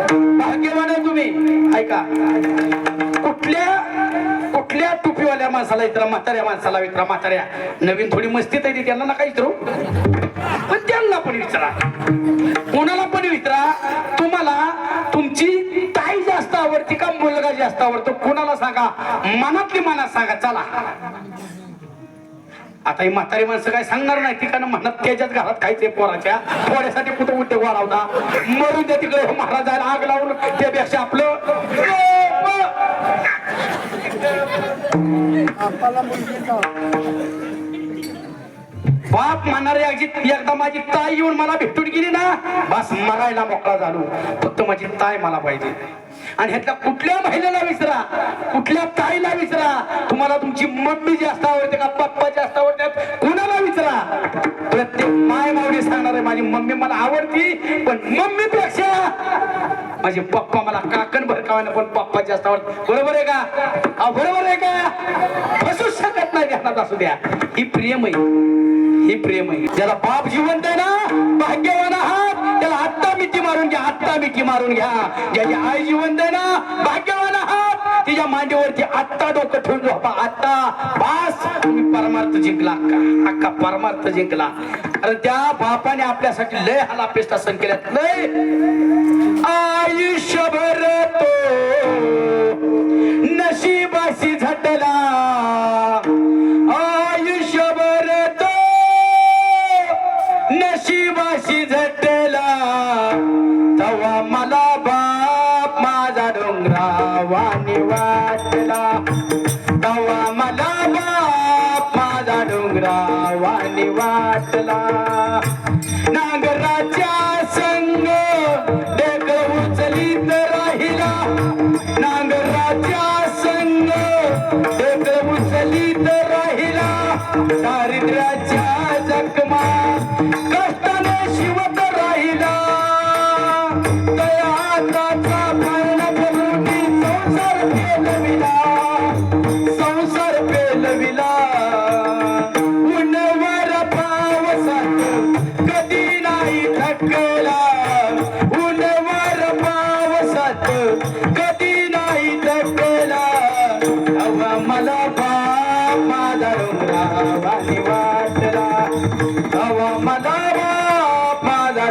भाग्यवान आहे तुम्ही. ऐका. कुठल्या कुठल्या टोपीवाल्या माणसाला इतरा म्हाताऱ्या माणसाला विचारा म्हाताऱ्या? नवीन थोडी मस्ती तरी त्यांना नका विचारू पण त्यांना पण विचारा कोणाला पण विचारा तुम्हाला तुमची ताई जास्त आवडती का मुलगा जास्त आवडतो? कोणाला सांगा? मनातली मनात सांगा. चला. आता ही म्हातारी माणसं काय सांगणार नाही. ती कारण म्हणत त्याच्याच घरात खायचे पोराच्या. पोऱ्यासाठी कुठं उद्योग वाढवता? मरून त्या तिकडे. हो, महाराजाला आग लावून त्यापेक्षा आपलं बाप म्हणणारे एकदा माझी ताई येऊन मला भेटून गेली ना बस मरायला मोकळा झालो. फक्त माझी ताई मला पाहिजे. आणि ह्यातल्या कुठल्या महिलेला विसरा? कुठल्या ताईला विसरा? तुम्हाला तुमची मम्मी जास्त आवडते का पप्पा जास्त आवडते मला आवडती पण मम्मी पेक्षा माझे पप्पा मला काकण भडकावायला पण पप्पा जास्त आवडत. बरोबर आहे का? बरोबर आहे का? फसू शकत नाही ध्यानात असू द्या. ही प्रेम आहे ही प्रेम आहे ज्याला बाप जिवंत आहे ना भाग्यवान आहात त्याला आत्ता मिठी मारून घ्या आत्ता मिठी मारून घ्या. ज्याची आई जिवंत आहे ना भाग्य तिच्या मांडीवरती आत्ता डोकं ठेवून झोपा आत्ता बास. तुम्ही परमार्थ जिंकला अख्खा अक्का परमार्थ जिंकला. कारण त्या बापाने आपल्यासाठी लय हाला पेस्टा सण केल्यात. लय. आयुष्यभर तो नशिबाशी झटला. माझा डोंगरावानी वाटला तवा मला बाप माझा डोंगरावानी वाटला नागराच्या संग डेक उचलीत राहिला. नागराच्या संग डेक उचलीत राहिला. दारिद्र्याच्या कधी नाही थकला. उन्हवर पावसात कधी नाही थकला. हवा मला बाप माझा वाटला हवा मला बाप माझा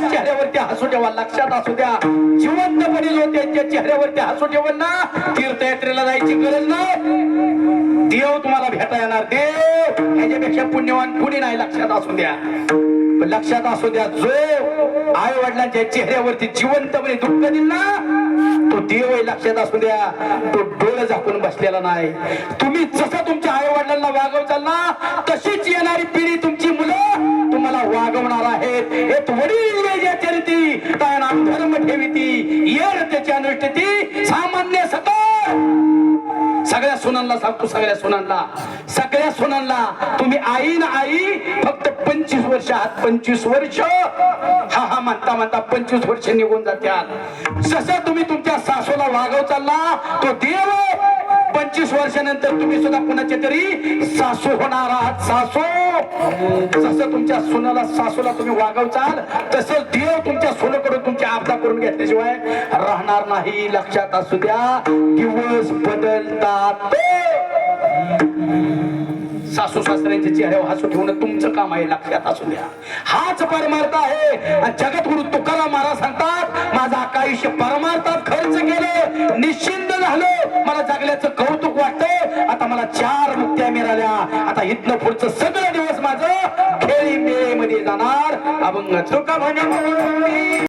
चेहऱ्यावरती हसू ठेवा लक्षात असू द्या. जिवंतपणे जो त्यांच्या चेहऱ्यावरती हसू ठेवल ना तीर्थयात्रेला जायची गरज नाही. देव तुम्हाला भेटा येणार. देव ह्याच्यापेक्षा पुण्यवान कुणी नाही लक्षात असू द्या. पण लक्षात असू द्या जो आई वडिलांच्या चेहऱ्यावरती जिवंतपणे दुःख दिल ना तो देव लक्षात असू द्या. तो डोळे झाकून बसलेला नाही. तुम्ही जसं तुमच्या आई वडिलांना वागवता वडील वेगळ्या रीती नाम धर्म ठेविती येर त्याच्या अनुष्ठिती सामान्य सत सगळ्या सुनांना सांगतो सगळ्या सुनांना. सगळ्या सुनांना. तुम्ही आई ना आई फक्त पंचवीस वर्ष आहात. पंचवीस वर्ष. हा हा म्हणता म्हणता पंचवीस वर्ष निघून जात्यात. जसं तुम्ही तुमच्या सासूला वागव चालला तो देव पंचवीस वर्षानंतर तुम्ही सुद्धा कुणाचे तरी सासू होणार आहात. सासू! जसं तुमच्या सुनाला सासूला तुम्ही वागवचाल तसं देव तुमच्या सुनाकडून तुमची आपदा करून घेतल्याशिवाय राहणार नाही. लक्षात असू द्या दिवस बदलतात. सासू सासऱ्यांच्या चेहऱ्यावर हसू ठेवणं तुमचं काम आहे लक्षात असू द्या. हाच परमार्थ आहे. आणि जगद्गुरु तुकाराम महाराज सांगतात माझं अख्खं आयुष्य परमार्थात खर्च केलं निश्चिंत झालो. मला जगल्याचं कौतुक वाटतं आता मला चार मुक्त्या मिळाल्या. आता इथनं पुढचं सगळं दिवस माझं खेळी मध्ये जाणार. अभंग तुका म्हणे